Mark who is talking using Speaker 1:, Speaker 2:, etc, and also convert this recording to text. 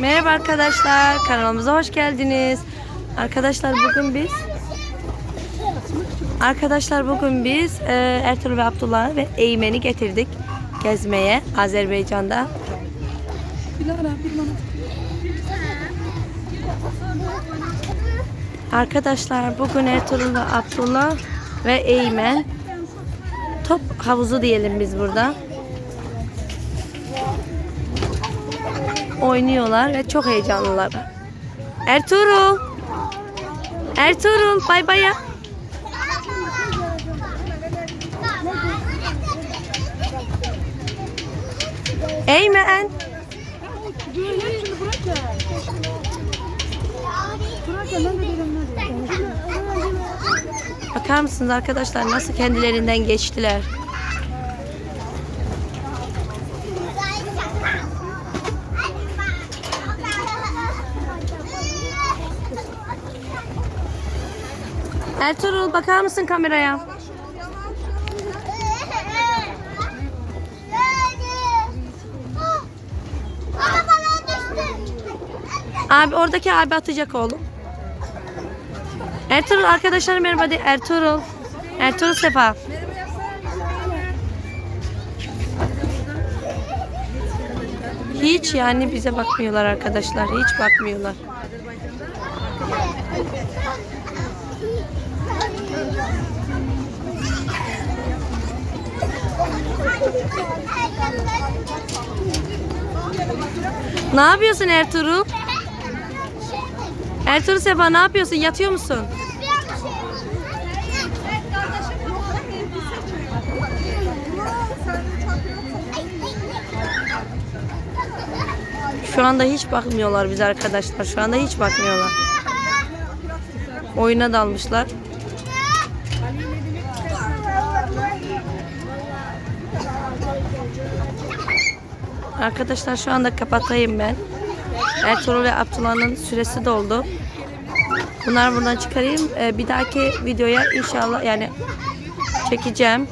Speaker 1: Merhaba arkadaşlar, kanalımıza hoş geldiniz. Arkadaşlar bugün biz Arkadaşlar bugün biz e, Ertuğrul ve Abdullah ve Eymen'i getirdik gezmeye Azerbaycan'da. Arkadaşlar bugün Ertuğrul ve Abdullah ve Eymen top havuzu diyelim biz burada. Oynuyorlar ve çok heyecanlılar. Ertuğrul. Ertuğrul bay bay ya. Eymen. Bakar mısınız arkadaşlar nasıl kendilerinden geçtiler. Ertuğrul bakar mısın kameraya? Abi oradaki abi atacak oğlum. Ertuğrul arkadaşlar merhaba de Ertuğrul. Ertuğrul Sefa. Hiç yani bize bakmıyorlar arkadaşlar. Hiç bakmıyorlar. Ne yapıyorsun Ertuğrul? Ertuğrul Sefa ne yapıyorsun? Yatıyor musun? Şu anda hiç bakmıyorlar bize arkadaşlar. Şu anda hiç bakmıyorlar. Oyuna dalmışlar. Arkadaşlar şu anda kapatayım ben. Ertuğrul ve Abdullah'ın süresi doldu. Bunları buradan çıkarayım. Ee, bir dahaki videoya inşallah yani çekeceğim.